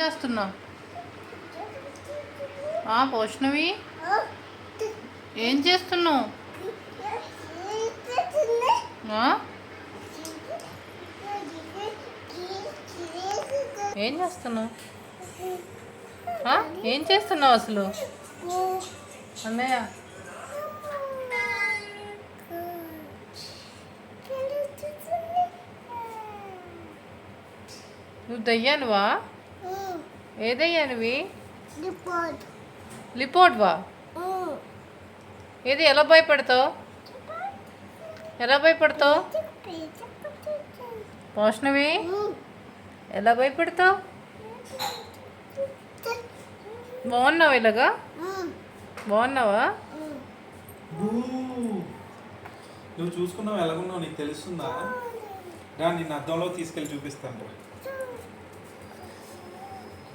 చేస్తున్నావు ఆ, పోషణవి? ఏం చేస్తున్నావు? ఏం చేస్తున్నావు? ఏం చేస్తున్నావు అసలు? అన్నయ్య. నువ్వు దయ్యానువా? ఏ దయ్యానివి లిపోట్వా ఏది ఎలా భయపడతావు? ఎలా భయపడతావు? పోషణవి ఎలా భయపడతావు? బాగున్నావా ఇలాగా? బాగున్నావా? బూ. నువ్వు చూసుకున్నావు ఎలాగున్నావు నీకు తెలుస్తుందా? రా నిన్ను అద్దంలో తీసుకెళ్ళి చూపిస్తాను